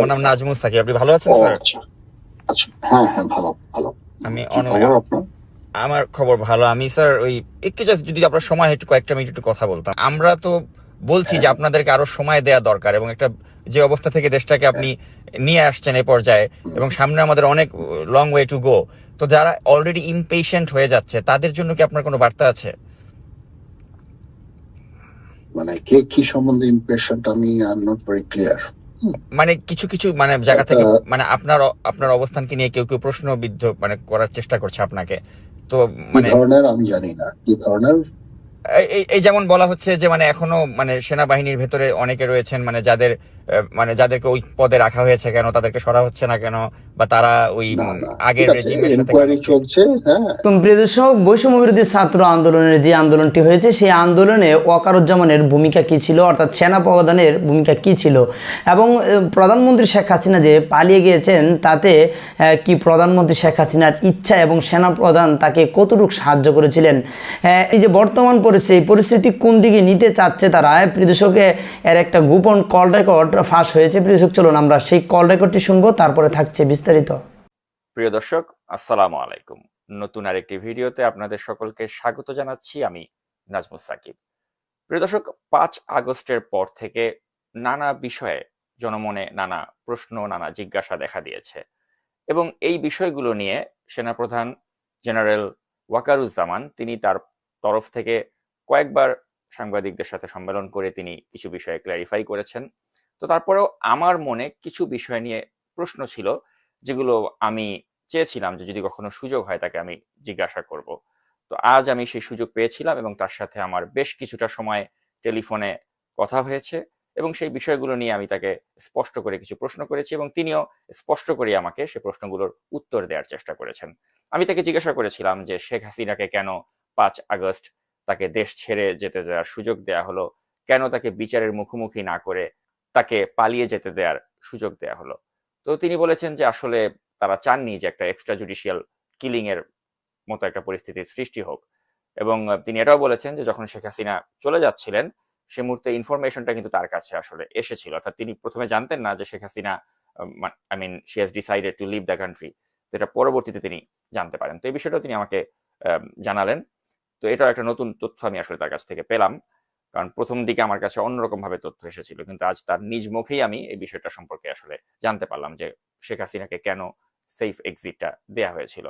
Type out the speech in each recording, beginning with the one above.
আমার নাম নাজমুস সাকি আপনি ভালো আছেন স্যার? আচ্ছা। আচ্ছা। হ্যাঁ হ্যাঁ ভালো ভালো। আমি আমার খবর ভালো। আমি স্যার ওই একটু জাস্ট যদি আপনার সময় একটু কয়েকটা মিনিট একটু কথা বলতাম। আমরা তো বলছি যে আপনাদেরকে আরও সময় দেওয়া দরকার এবং একটা যে অবস্থা থেকে দেশটাকে আপনি নিয়ে আসছেন এই পর্যায়ে এবং সামনে আমাদের অনেক লং ওয়ে টু গো তো যারা অলরেডি ইমপেশেন্ট হয়ে যাচ্ছে তাদের জন্য কি আপনার কোনো বার্তা আছে? মানে কে কি সম্বন্ধে ইমপ্রেশনটা আমি আই নট ভেরি ক্লিয়ার মানে কিছু কিছু মানে জায়গা থেকে মানে আপনার আপনার অবস্থানকে নিয়ে কেউ কেউ প্রশ্নবিদ্ধ মানে করার চেষ্টা করছে আপনাকে। তো মানে ধরনের? আমি জানি না। কি ধরনের? এই- যেমন বলা হচ্ছে যে মানে এখনও মানে সেনাবাহিনীর ভেতরে অনেকে রয়েছেন মানে যাদের মানে যাদেরকে ওই পদে রাখা হয়েছে কেন তাদেরকে সরা হচ্ছে না কেন বা তারা ওই আগের রেজিমের সাথে চলছে হ্যাঁ। দর্শক বৈষম্য বিরোধী ছাত্র আন্দোলনের যে আন্দোলনটি হয়েছে সেই আন্দোলনে ওয়াকারুজ্জামানের ভূমিকা কি ছিল অর্থাৎ সেনা প্রধানের ভূমিকা কি ছিল? এবং প্রধানমন্ত্রী শেখ হাসিনা যে পালিয়ে গিয়েছেন তাতে কি প্রধানমন্ত্রী শেখ হাসিনার ইচ্ছা এবং সেনা প্রধান তাকে কতটুকু সাহায্য করেছিলেন? এই যে বর্তমান পরিস্থিতি পরিস্থিতি কোন দিকে নিতে চাচ্ছে তারা? প্রিয় দর্শকে এর একটা গোপন কল রেকর্ড ফাঁস হয়েছে। প্রিয় দর্শক, চলুন আমরা সেই কল রেকর্ডটি শুনব, তারপরে থাকছে বিস্তারিত। প্রিয় দর্শক, আসসালামু আলাইকুম। নতুন আরেকটি ভিডিওতে আপনাদের সকলকে স্বাগত জানাচ্ছি আমি নাজমুস সাকিব। প্রিয় দর্শক, পাঁচ আগস্টের পর থেকে নানা বিষয়ে জনমনে নানা প্রশ্ন, নানা জিজ্ঞাসা দেখা দিয়েছে। এবং এই বিষয়গুলো নিয়ে সেনাপ্রধান জেনারেল ওয়াকারুজ্জামান, তিনি তার তরফ থেকে কয়েকবার সাংবাদিকদের সাথে সম্মেলন করে তিনি কিছু বিষয়ে ক্ল্যারিফাই করেছেন। তো তারপরেও আমার মনে কিছু বিষয় নিয়ে প্রশ্ন ছিল, যেগুলো আমি চেয়েছিলাম যে যদি কখনো সুযোগ হয় তাকে আমি জিজ্ঞাসা করব। তো আজ আমি সেই সুযোগ পেয়েছিলাম এবং তার সাথে আমার বেশ কিছুটা সময় টেলিফোনে কথা হয়েছে এবং সেই বিষয়গুলো নিয়ে আমি তাকে স্পষ্ট করে কিছু প্রশ্ন করেছি এবং তিনিও স্পষ্ট করে আমাকে সে প্রশ্নগুলোর উত্তর দেওয়ার চেষ্টা করেছেন। আমি তাকে জিজ্ঞাসা করেছিলাম যে শেখ হাসিনাকে কেন পাঁচ আগস্ট তাকে দেশ ছেড়ে যেতে দেওয়ার সুযোগ দেয়া হলো? কেন তাকে বিচারের মুখোমুখি না করে তাকে পালিয়ে যেতে দেওয়ার সুযোগ দেয়া হলো। তো তিনি বলেছেন যে আসলে তারা চাননি যে একটা এক্সট্রা জুডিশিয়াল কিলিং এর মতো একটা পরিস্থিতির সৃষ্টি হোক। এবং তিনি এটাও বলেছেন যে যখন শেখ হাসিনা চলে যাচ্ছিলেন, সে মুহূর্তে ইনফরমেশনটা কিন্তু তার কাছে আসলে এসেছিল। অর্থাৎ তিনি প্রথমে জানতেন না যে Sheikh Hasina I mean she has decided to leave the country যেটা পরবর্তীতে তিনি জানতে পারেন। তো এই বিষয়টাও তিনি আমাকে জানালেন। তো এটাও একটা নতুন তথ্য আমি আসলে তার কাছ থেকে পেলাম। কারণ প্রথম দিকে আমার কাছে অন্যরকম ভাবে তথ্য এসেছিল, কিন্তু আজ তার নিজ মুখেই আমি এই বিষয়টা সম্পর্কে আসলে জানতে পারলাম যে শেখ হাসিনাকে কেন সেফ এক্সিটটা দেয়া হয়েছিল।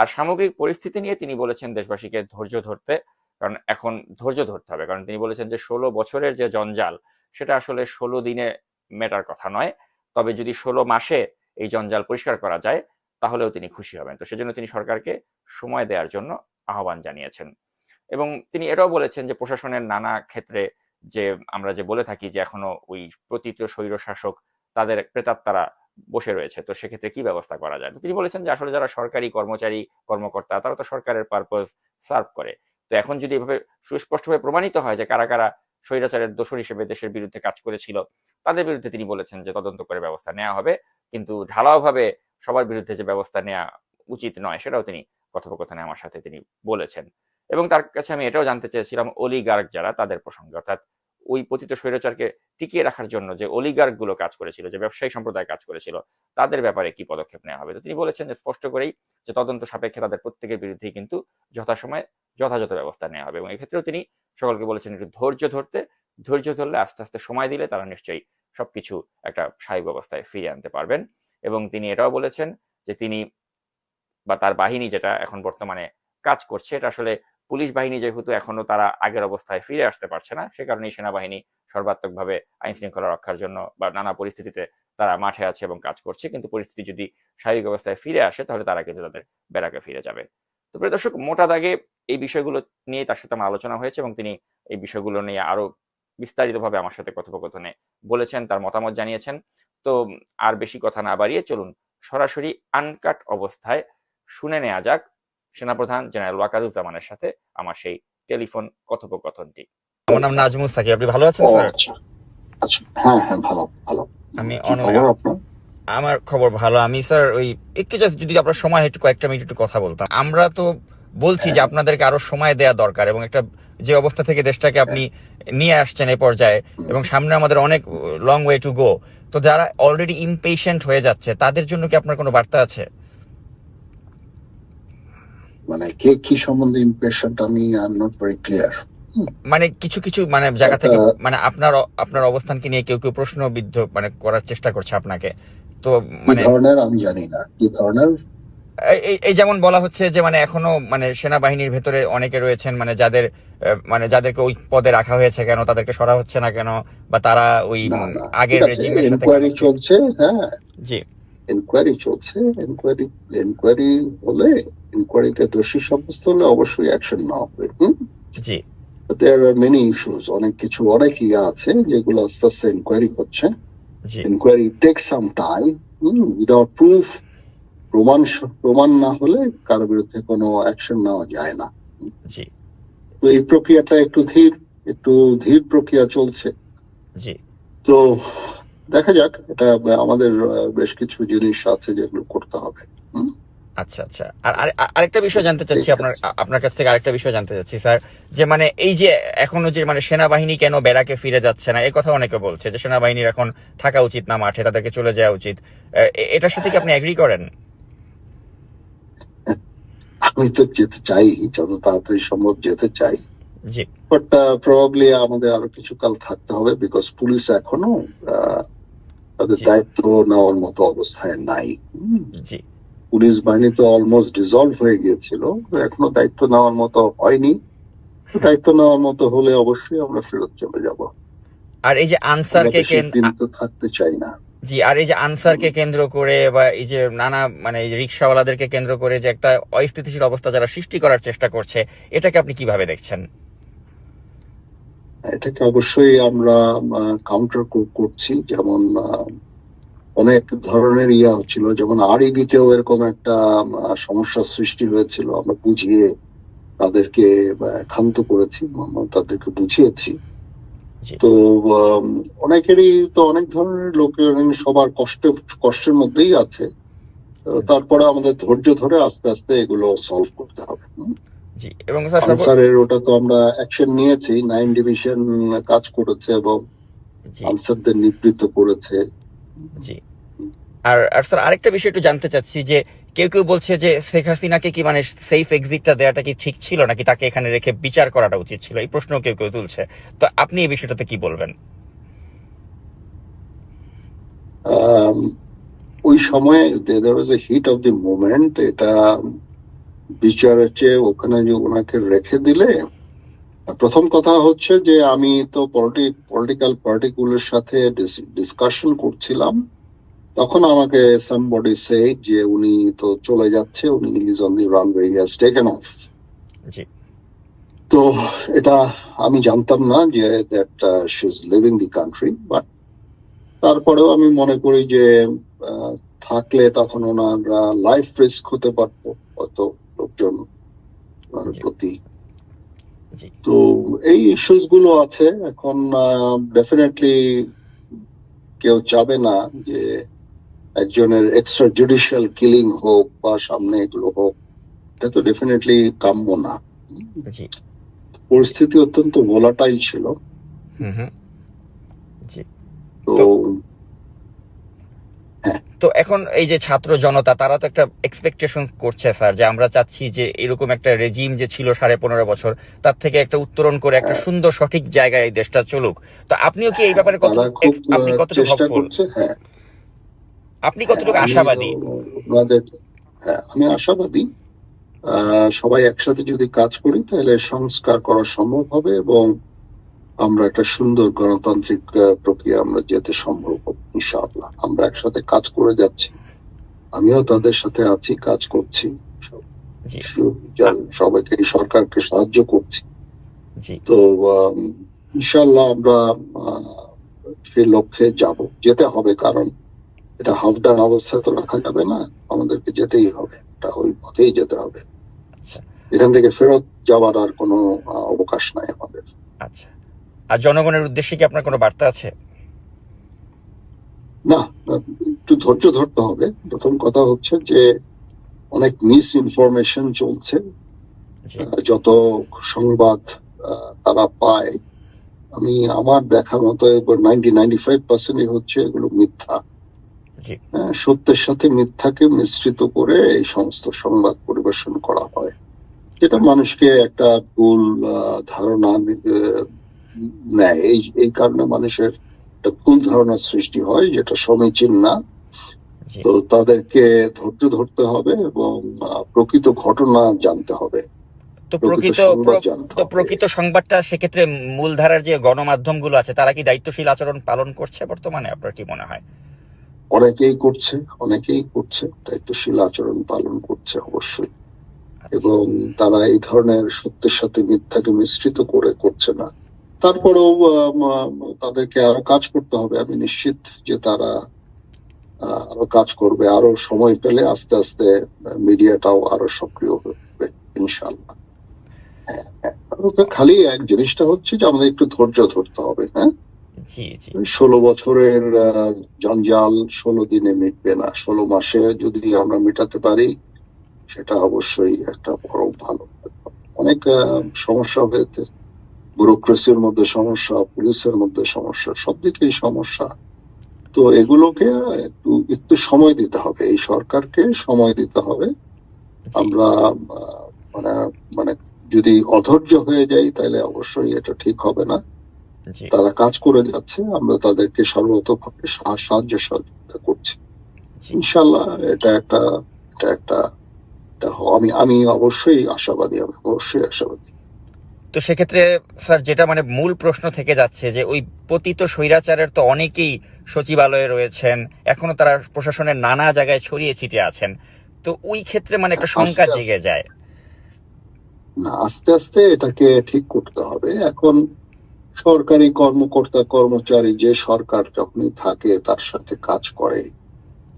আর সামগ্রিক পরিস্থিতি নিয়ে তিনি বলেছেন দেশবাসীকে ধৈর্য ধরতে, কারণ এখন ধৈর্য ধরতে হবে। কারণ তিনি বলেছেন যে ষোলো বছরের যে জঞ্জাল, সেটা আসলে ষোলো দিনে মেটার কথা নয়, তবে যদি ষোলো মাসে এই জঞ্জাল পরিষ্কার করা যায়, তাহলেও তিনি খুশি হবেন। তো সেজন্য তিনি সরকারকে সময় দেওয়ার জন্য আহ্বান জানিয়েছেন। এবং তিনি এটাও বলেছেন যে প্রশাসনের নানা ক্ষেত্রে যে আমরা যে বলে থাকি যে এখনও ওই প্রতীত স্বৈর শাসক তাদের প্রেতাত্মারা বসে রয়েছে, তো সেক্ষেত্রে কি ব্যবস্থা করা যায়? তিনি বলেছেন যে আসলে যারা সরকারি কর্মচারী, কর্মকর্তা, তারা তো সরকারের পারপাস সার্ভ করে। তো এখন যদি এভাবে সুস্পষ্টভাবে প্রমাণিত হয় যে কারা কারা স্বৈরাচারের দোষর হিসেবে দেশের বিরুদ্ধে কাজ করেছিল, তাদের বিরুদ্ধে তিনি বলেছেন যে তদন্ত করে ব্যবস্থা নেওয়া হবে, কিন্তু ঢালাওভাবে সবার বিরুদ্ধে যে ব্যবস্থা নেওয়া উচিত নয়, সেটাও তিনি কথোপকথনে আমার সাথে তিনি বলেছেন। এবং তার কাছে আমি এটাও জানতে চেয়েছিলাম অলিগার্ক যারা তাদের প্রসঙ্গে। অর্থাৎ ওই পতিত স্বৈরাচারকে টিকিয়ে রাখার জন্য যে অলিগার্কগুলো কাজ করেছিল, যে ব্যবসায়ী সম্প্রদায় কাজ করেছিল, তাদের ব্যাপারে কি পদক্ষেপ নেওয়া হবে? তো তিনি বলেছেন যে স্পষ্ট করেই যে তদন্ত সাপেক্ষে তাদের প্রত্যেকের বিরুদ্ধেই কিন্তু যথাসময়ে যথাযথ ব্যবস্থা নেওয়া হবে। এবং এক্ষেত্রেও তিনি সকলকে বলেছেন একটু ধৈর্য ধরতে। ধৈর্য ধরলে আস্তে আস্তে সময় দিলে তারা নিশ্চয়ই সবকিছু একটা স্বাভাবিক অবস্থায় ফিরিয়ে আনতে পারবেন। এবং তিনি এটাও বলেছেন যে তিনি বা তার বাহিনী যেটা এখন বর্তমানে কাজ করছে, এটা আসলে পুলিশ বাহিনী যেহেতু এখনও তারা আগের অবস্থায় ফিরে আসতে পারছে না, সে কারণেই সেনাবাহিনী সর্বাত্মকভাবে আইন শৃঙ্খলা রক্ষার জন্য বা নানা পরিস্থিতিতে তারা মাঠে আছে এবং কাজ করছে। কিন্তু পরিস্থিতি যদি স্বাভাবিক অবস্থায় ফিরে আসে, তাহলে তারা কিন্তু তাদের বেড়াকে ফিরে যাবে। তো প্রিয় দর্শক, মোটা দাগে এই বিষয়গুলো নিয়ে তার সাথে আমার আলোচনা হয়েছে এবং তিনি এই বিষয়গুলো নিয়ে আরও বিস্তারিতভাবে আমার সাথে কথোপকথনে বলেছেন, তার মতামত জানিয়েছেন। তো আর বেশি কথা না বাড়িয়ে চলুন সরাসরি আনকাট অবস্থায় শুনে নেওয়া যাক। সেনাপ্রধান জেনারেল ওয়াকারুজ্জামানের সাথে আমার সেই টেলিফোন কথোপকথনটি। আমার নাম নাজমুস সাকি। আপনি ভালো আছেন স্যার? আচ্ছা। আচ্ছা। হ্যাঁ হ্যাঁ ভালো ভালো। আমি আমার খবর ভালো। আমি স্যার ওই একটু জাস্ট যদি আপনার সময় একটু কয়েকটা মিনিট একটু কথা বলতাম। আমরা তো বলছি যে আপনাদেরকে আরও সময় দেওয়া দরকার এবং একটা যে অবস্থা থেকে দেশটাকে আপনি নিয়ে আসছেন এই পর্যায়ে এবং সামনে আমাদের অনেক লং ওয়ে টু গো তো যারা অলরেডি ইমপেশেন্ট হয়ে যাচ্ছে তাদের জন্য কি আপনার কোনো বার্তা আছে? মানে কে কি সম্বন্ধে ইমপ্রেশন আমি আই নট ভেরি ক্লিয়ার মানে কিছু কিছু মানে জায়গা থেকে মানে আপনার আপনার অবস্থানকে নিয়ে কেউ কেউ প্রশ্নবিদ্ধ মানে করার চেষ্টা করছে আপনাকে। তো মানে ধরনের? আমি জানি না। কি ধরনের? এই- যেমন বলা হচ্ছে যে মানে এখনও মানে সেনাবাহিনীর ভেতরে অনেকে রয়েছেন মানে যাদের মানে যাদেরকে ওই পদে রাখা হয়েছে কেন তাদেরকে সরা হচ্ছে না কেন বা তারা ওই আগের রেজিমের সাথে connected। চলছে হ্যাঁ। জি। এনকোয়ারি চলছে এনকোয়ারি এনকোয়ারি হলে এনকোয়ারিতে দোষী সাব্যস্ত হলে অবশ্যই অ্যাকশন নেওয়া হবে হুম? জি। দেয়ার আর মেনি ইস্যুস অনেক কিছু অনেক ইয়ে আছে যেগুলো আস্তে আস্তে এনকোয়ারি হচ্ছে। Inquiry take some time without proof প্রমাণ প্রমাণ না হলে কারও বিরুদ্ধে কোনো অ্যাকশন নেওয়া যায় না। তো এই প্রক্রিয়াটা একটু ধীর একটু ধীর প্রক্রিয়া চলছে। তো দেখা যাক এটা আমাদের বেশ কিছু জিনিস আছে যেগুলো করতে হবে? আচ্ছা আচ্ছা। আর আর- আর- আরেকটা বিষয় জানতে চাচ্ছি আপনার আপনার কাছ থেকে আরেকটা বিষয় জানতে চাচ্ছি স্যার। যে মানে এই যে এখনও যে মানে সেনাবাহিনী কেন বেড়াকে ফিরে যাচ্ছে না এই কথা অনেকে বলছে যে সেনাবাহিনীর এখন থাকা উচিত না মাঠে তাদেরকে চলে যাওয়া উচিত। এটার সাথে কি আপনি এগ্রি করেন? আমি তো যেতে চাই যত তাড়াতাড়ি সম্ভব যেতে চাই। জি। বাট প্রবাবলি আমাদের আরও কিছুকাল থাকতে হবে বিকজ পুলিশ এখনও আহ, তাদের দায়িত্ব নেওয়ার মতো অবস্থায় নাই? জি। পুলিশ বাহিনী তো অলমোস্ট ডিজলভ হয়ে গিয়েছিল এখনও দায়িত্ব নেওয়ার মতো হয়নি। দায়িত্ব নেওয়ার মতো হলে অবশ্যই আমরা ফেরত চলে যাব। আর এই যে আনসারকে বেশি কেন- দিন তো থাকতে চাই না। জি আর এই যে আনসারকে কেন্দ্র করে বা এই যে নানা মানে রিক্সাওয়ালাদেরকে কেন্দ্র করে যে একটা অস্থিতিশীল অবস্থা যারা সৃষ্টি করার চেষ্টা করছে এটাকে আপনি কীভাবে দেখছেন? এটাকে অবশ্যই আমরা কাউন্টার করছি যেমন অনেক ধরনের ইয়া হচ্ছিল যেমন আরইবিতেও এরকম একটা সমস্যার সৃষ্টি হয়েছিল। আমরা বুঝিয়ে তাদেরকে ক্ষান্ত করেছি তাদেরকে বুঝিয়েছি। তো অনেকেরই তো অনেক ধরনের লোকের সবার কষ্ট কষ্টের মধ্যেই আছে। তারপরে আমাদের ধৈর্য ধরে আস্তে আস্তে এগুলো সলভ করতে হবে। জি এবং স্যার ওটা তো আমরা অ্যাকশন নিয়েছি নাইন ডিভিশন কাজ করেছে এবং আনসারদের নিবৃত্ত করেছে। জি। আর আর স্যার, আরেকটা বিষয় একটু জানতে চাচ্ছি যে কেউ কেউ বলছে যে শেখ হাসিনাকে কি মানে সেফ এক্সিটটা দেওয়াটা কি ঠিক ছিল নাকি তাকে এখানে রেখে বিচার করাটা উচিত ছিল? এই প্রশ্ন কেউ কেউ তুলছে। তো আপনি এই বিষয়টাতে কি বলবেন? ওই সময় there was a heat of the moment এটা বিচারের চেয়ে ওখানে যে ওনাকে রেখে দিলে, প্রথম কথা হচ্ছে যে আমি তো পলিটিক্যাল পার্টিগুলোর সাথে ডিসকাশন করছিলাম। তখন আমাকে সামবডি সে যে উনি তো চলে যাচ্ছে উনি is on the runway has taken off জি। তো এটা আমি জানতাম না যে that she is leaving the country but তারপরেও আমি মনে করি যে আহ, থাকলে তখন ওনারা লাইফ রিস্ক হতে পারতো হয়তো লোকজন ওনার প্রতি। তো এই ইস্যুসগুলো আছে এখন ডেফিনেটলি কেউ চাবে না যে একজনের এক্সট্রা জুডিশিয়াল কিলিং হোক বা সামনে এগুলো হোক এটা তো ডেফিনেটলি কাম্য না। পরিস্থিতি অত্যন্ত ভোলাটাইল ছিল। হুম হুম। তো তো এখন এই যে ছাত্র জনতা তারা তো একটা এক্সপেকটেশন করছে স্যার যে আমরা চাচ্ছি যে এরকম একটা রেজিম যে ছিল সাড়ে পনেরো বছর তার থেকে একটা উত্তরণ করে একটা হ্যাঁ। সুন্দর সঠিক জায়গায় এই দেশটা চলুক। তো আপনিও কি এই ব্যাপারে কত আপনি কতটুকু চেষ্টা করছে হ্যাঁ। আপনি কতটুকু আশাবাদী? ওনাদের হ্যাঁ আমি আশাবাদী। সবাই একসাথে যদি কাজ করি তাহলে সংস্কার করা সম্ভব হবে এবং আমরা একটা সুন্দর গণতান্ত্রিক প্রক্রিয়া আমরা যেতে সম্ভব ইনশাআল্লাহ। আমরা একসাথে কাজ করে যাচ্ছি। আমিও তাদের সাথে আছি কাজ করছি। সবাইকে সরকারকে সাহায্য করছি। তো ইনশাল্লাহ আমরা সেই লক্ষ্যে যাব যেতে হবে কারণ এটা হাফ ডান অবস্থায় তো রাখা যাবে না আমাদেরকে যেতেই হবে এটা ওই পথেই যেতে হবে। আচ্ছা। এখান থেকে ফেরত যাওয়ার আর কোনো অবকাশ নাই আমাদের। আচ্ছা। আর জনগণের উদ্দেশ্যে কি আপনার কোনো বার্তা আছে? না একটু ধৈর্য ধরতে হবে। প্রথম কথা হচ্ছে যে অনেক মিস ইনফরমেশন চলছে যত সংবাদ তারা পায় আমি আমার দেখা মতো নাইনটি নাইনটি ফাইভ পার্সেন্টই হচ্ছে এগুলো মিথ্যা। সত্যের সাথে মিথ্যাকে মিশ্রিত করে এই সমস্ত সংবাদ পরিবেশন করা হয়। যেটা মানুষকে একটা ভুল ধারণা নেয়। এই এই কারণে মানুষের একটা ভুল ধারণা সৃষ্টি হয় যেটা সমীচীন না। তো তাদেরকে ধৈর্য ধরতে হবে এবং প্রকৃত ঘটনা জানতে হবে। তো প্রকৃত তো প্রকৃত সংবাদটা সেক্ষেত্রে মূলধারার যে গণমাধ্যমগুলো আছে তারা কি দায়িত্বশীল আচরণ পালন করছে বর্তমানে আপনার কি মনে হয়? অনেকেই করছে অনেকেই করছে দায়িত্বশীল আচরণ পালন করছে অবশ্যই। আচ্ছা। এবং তারা এই ধরনের সত্যের সাথে মিথ্যাকে মিশ্রিত করে করছে না। তারপরেও তাদেরকে আরও কাজ করতে হবে। আমি নিশ্চিত যে তারা আরও কাজ করবে আরও সময় পেলে আস্তে আস্তে মিডিয়াটাও আরও সক্রিয় হবে ইনশাল্লাহ হ্যাঁ, হ্যাঁ। খালি এক জিনিসটা হচ্ছে যে আমাদের একটু ধৈর্য ধরতে হবে হ্যাঁ? জি জি। ষোলো বছরের জঞ্জাল ষোলো দিনে মিটবে না। ষোলো মাসে যদি আমরা মেটাতে পারি সেটা অবশ্যই একটা বড় ভালো অনেক সমস্যা হয়েছে। ব্যুরোক্রেসির মধ্যে সমস্যা পুলিশের মধ্যে সমস্যা সব দিকেই সমস্যা। তো এগুলোকে একটু একটু সময় দিতে হবে। এই সরকারকে সময় দিতে হবে। আমরা মানে মানে যদি অধৈর্য হয়ে যাই তাহলে অবশ্যই এটা ঠিক হবে না। তারা কাজ করে যাচ্ছে আমরা তাদেরকে সর্বতভাবে সাহায্য সহযোগিতা করছি। ইনশাল্লাহ এটা একটা এটা একটা আমি আমি অবশ্যই আশাবাদী আমি অবশ্যই আশাবাদী। তো সেক্ষেত্রে স্যার যেটা মানে মূল প্রশ্ন থেকে যাচ্ছে যে ওই পতিত স্বৈরাচারের তো অনেকেই সচিবালয়ে রয়েছেন এখনও তারা প্রশাসনের নানা জায়গায় ছড়িয়ে ছিটিয়ে আছেন। তো ওই ক্ষেত্রে মানে একটা শঙ্কা জেগে যায়। না আস্তে আস্তে এটাকে ঠিক করতে হবে। এখন সরকারি কর্মকর্তা কর্মচারী যে সরকার যখনই থাকে তার সাথে কাজ করে।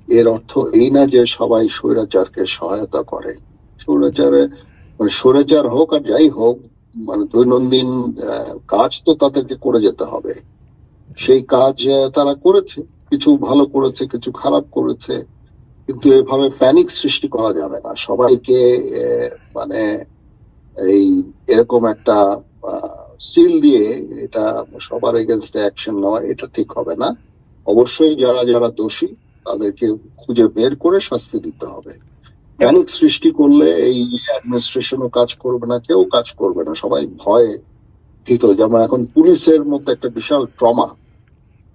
এর অর্থ এই না যে সবাই স্বৈরাচারকে সহায়তা করে। স্বৈরাচারে মানে স্বৈরাচার হোক আর যাই হোক মানে দৈনন্দিন আহ, কাজ তো তাদেরকে করে যেতে হবে। সেই কাজ তারা করেছে। কিছু ভালো করেছে কিছু খারাপ করেছে। কিন্তু এভাবে প্যানিক সৃষ্টি করা যাবে না। সবাইকে মানে এই এরকম একটা সিল দিয়ে এটা সবার এগেনস্টে অ্যাকশন নেওয়া এটা ঠিক হবে না। অবশ্যই যারা যারা দোষী তাদেরকে খুঁজে বের করে শাস্তি দিতে হবে। প্যানিক সৃষ্টি করলে এই অ্যাডমিনিস্ট্রেশনও কাজ করবে না কেউ কাজ করবে না। সবাই ভয়ে ভীত। যেমন এখন পুলিশের মধ্যে একটা বিশাল ট্রমা।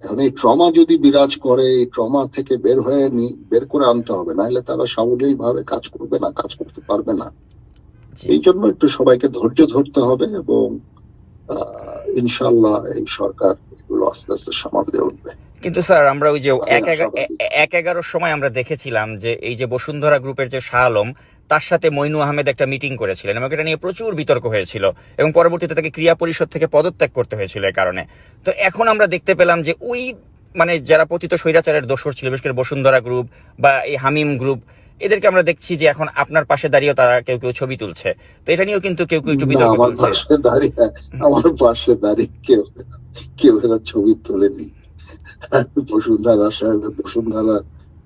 এখন এই ট্রমা যদি বিরাজ করে এই ট্রমা থেকে বের হয়ে নি- বের করে আনতে হবে। নাহলে তারা সাবলীল ভাবে কাজ করবে না কাজ করতে পারবে না। এই জন্য একটু সবাইকে ধৈর্য ধরতে হবে এবং ইনশাল্লাহ এই সরকার এগুলো আস্তে আস্তে সামাল দিয়ে উঠবে কিন্তু স্যার আমরা ওই যে এক। এ- এগারোর সময় আমরা দেখেছিলাম যে এই যে বসুন্ধরা গ্রুপের যে শাহ আলম তার সাথে মইনু আহমেদ একটা মিটিং করেছিলেন এবং এটা নিয়ে প্রচুর বিতর্ক হয়েছিল এবং পরবর্তীতে তাকে ক্রিয়া পরিষদ থেকে পদত্যাগ করতে হয়েছিল এই কারণে তো এখন আমরা দেখতে পেলাম যে ওই মানে যারা পতিত স্বৈরাচারের দোষর ছিল বিশেষ করে বসুন্ধরা গ্রুপ বা এই হামিম গ্রুপ এদেরকে আমরা দেখছি যে এখন আপনার পাশে দাঁড়িয়ে তারা কেউ কেউ ছবি তুলছে। তো এটা নিয়েও কিন্তু কেউ কেউ একটু বিতর্ক আমার পাশে দাঁড়িয়ে আমার পাশে দাঁড়িয়ে কেউ কেউ এরা ছবি তোলেনি। বসুন্ধরা সাহেব বসুন্ধরা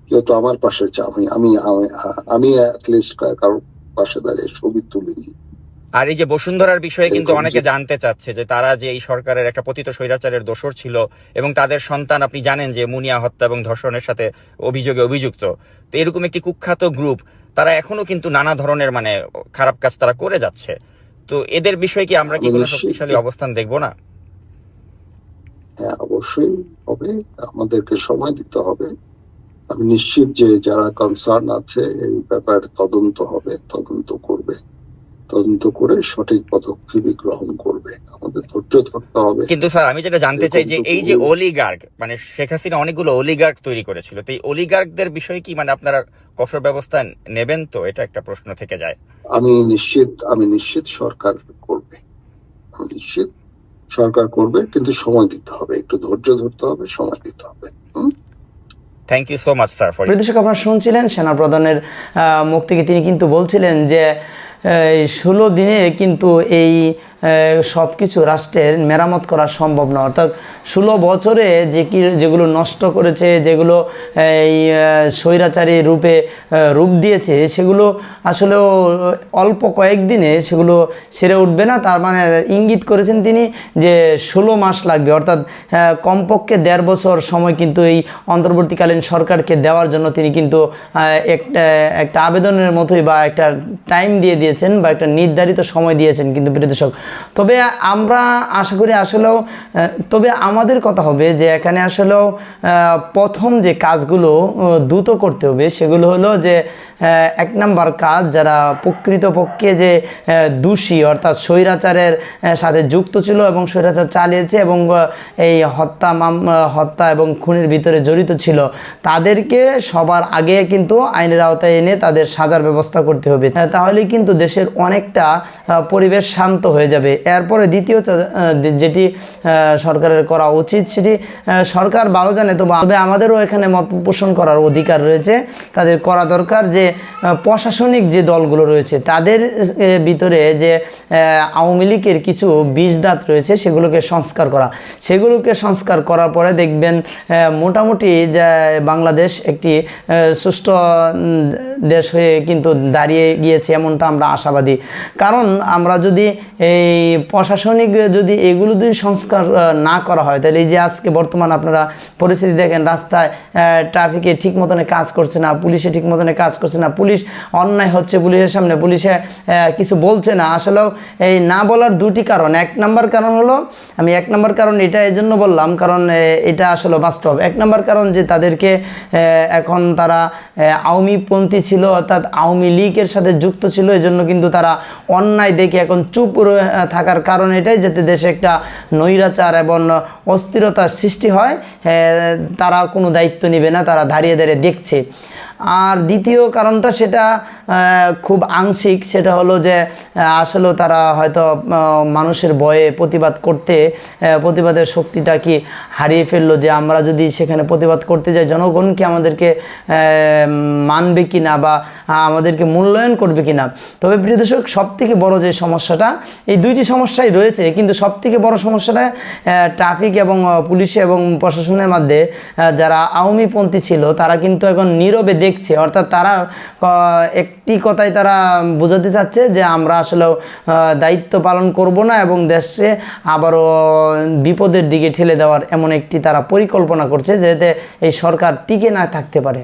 কেউ তো আমার পাশে চা- আমি আমি আমি- আমি অ্যাটলিস্ট কারোর পাশে দাঁড়িয়ে ছবি তুলিনি। আর এই যে বসুন্ধরার বিষয়ে কিন্তু অনেকে জানতে চাচ্ছে যে তারা যে এই সরকারের একটা পতিত স্বৈরাচারের দোষর ছিল এবং তাদের সন্তান আপনি জানেন যে মুনিয়া হত্যা এবং ধর্ষণের সাথে অভিযোগে অভিযুক্ত। তো এরকম একটি কুখ্যাত গ্রুপ তারা এখনও কিন্তু নানা ধরনের মানে খারাপ কাজ তারা করে যাচ্ছে। তো এদের বিষয়ে কি আমরা কি কোনো শক্তিশালী অবস্থান দেখব না? হ্যাঁ অবশ্যই হবে। আমাদেরকে সময় দিতে হবে। আমি নিশ্চিত যে যারা কনসার্ন আছে এই ব্যাপারে তদন্ত হবে তদন্ত করবে। তদন্ত করে সঠিক পদক্ষেপ গ্রহণ করবে। আমাদের ধৈর্য ধরতে হবে। কিন্তু স্যার আমি যেটা জানতে চাই যে এই যে অলিগার্ক মানে শেখ হাসিনা অনেকগুলো অলিগার্ক তৈরি করেছিল তো এই অলিগার্কদের বিষয়ে কি মানে আপনারা কঠোর ব্যবস্থা নেবেন তো? এটা একটা প্রশ্ন থেকে যায়। আমি নিশ্চিত আমি নিশ্চিত সরকার করবে। আমি নিশ্চিত সরকার করবে কিন্তু সময় দিতে হবে। একটু ধৈর্য ধরতে হবে সময় দিতে হবে। হুম? Thank you so much sir দর্শক আপনারা শুনছিলেন সেনাপ্রধানের আহ, মুখ থেকে। তিনি কিন্তু বলছিলেন যে ষোলো দিনে কিন্তু এই সব কিছু রাষ্ট্রের মেরামত করা সম্ভব না। অর্থাৎ ষোলো বছরে যে কি, যেগুলো নষ্ট করেছে, যেগুলো এই স্বৈরাচারী রূপে রূপ দিয়েছে, সেগুলো আসলেও অল্প কয়েকদিনে সেগুলো সেরে উঠবে না। তার মানে ইঙ্গিত করেছেন তিনি যে ষোলো মাস লাগবে। অর্থাৎ কমপক্ষে দেড় বছর সময় কিন্তু এই অন্তর্বর্তীকালীন সরকারকে দেওয়ার জন্য তিনি কিন্তু একটা একটা আবেদনের মতোই বা একটা টাইম দিয়ে দিয়েছেন বা একটা নির্ধারিত সময় দিয়েছেন। কিন্তু দর্শক তবে আমরা আশা করি আসলেও তবে আমাদের কথা হবে যে এখানে আসলেও প্রথম যে কাজগুলো দ্রুত করতে হবে সেগুলো হলো যে এক নাম্বার কাজ যারা প্রকৃতপক্ষে যে দোষী অর্থাৎ স্বৈরাচারের সাথে যুক্ত ছিল এবং স্বৈরাচার চালিয়েছে এবং এই হত্যা মাম হত্যা এবং খুনের ভিতরে জড়িত ছিল, তাদেরকে সবার আগে কিন্তু আইনের আওতায় এনে তাদের সাজার ব্যবস্থা করতে হবে। তাহলে কিন্তু দেশের অনেকটা পরিবেশ শান্ত হয়ে যাবে। এরপরে দ্বিতীয় যেটি সরকারের করা উচিত সেটি সরকার ভালো জানে তো তবে আমাদেরও এখানে মত পোষণ করার অধিকার রয়েছে। তাদের করা দরকার যে প্রশাসনিক যে দলগুলো রয়েছে, তাদের ভিতরে যে আওয়ামী লীগের কিছু বিষ দাঁত রয়েছে, সেগুলোকে সংস্কার করা। সেগুলোকে সংস্কার করার পরে দেখবেন মোটামুটি যে, বাংলাদেশ একটি সুষ্ঠু দেশ হয়ে কিন্তু দাঁড়িয়ে গিয়েছে, এমনটা আমরা আশাবাদী। কারণ আমরা যদি এই প্রশাসনিক যদি এগুলো যদি সংস্কার না করা হয়, তাহলে এই যে আজকে বর্তমান আপনারা পরিস্থিতি দেখেন, রাস্তায় ট্রাফিকে ঠিক মতনে কাজ করছে না, পুলিশে ঠিক মতনে কাজ করছে না, পুলিশ অন্যায় হচ্ছে পুলিশের সামনে, পুলিশে কিছু বলছে না। আসলেও এই না বলার দুটি কারণ, এক নাম্বার কারণ হলো, আমি এক নাম্বার কারণ এটা এই জন্য বললাম, কারণ এটা আসলে বাস্তব। এক নাম্বার কারণ যে তাদেরকে এখন তারা আওয়ামীপন্থী ছিল, অর্থাৎ আওয়ামী লীগের সাথে যুক্ত ছিল এই জন্য কিন্তু তারা অন্যায় দেখে এখন চুপ থাকার কারণ এটাই যাতে দেশে একটা নৈরাচার এবং অস্থিরতার সৃষ্টি হয়। এ, তারা কোনো দায়িত্ব নেবে না তারা দাঁড়িয়ে দাঁড়িয়ে দেখছে। আর দ্বিতীয় কারণটা সেটা খুব আংশিক, সেটা হলো যে আসলেও তারা হয়তো মানুষের ভয়ে প্রতিবাদ করতে প্রতিবাদের শক্তিটা কি হারিয়ে ফেলল যে আমরা যদি সেখানে প্রতিবাদ করতে যাই, জনগণ কি আমাদেরকে মানবে কি না বা আমাদেরকে মূল্যায়ন করবে কি না তবে প্রিয় দর্শক সব থেকে বড় যে সমস্যাটা, এই দুইটি সমস্যাই রয়েছে, কিন্তু সব থেকে বড় সমস্যাটা ট্রাফিক এবং পুলিশ এবং প্রশাসনের মধ্যে যারা আওয়ামীপন্থী ছিল, তারা কিন্তু এখন নীরবে দেখছে। অর্থাৎ তারা একটি কথাই তারা বোঝাতে চাচ্ছে যে আমরা আসলে দায়িত্ব পালন করব না এবং দেশে আবারও বিপদের দিকে ঠেলে দেওয়ার এমন একটি তারা পরিকল্পনা করছে, যাতে এই সরকার টিকে না থাকতে পারে।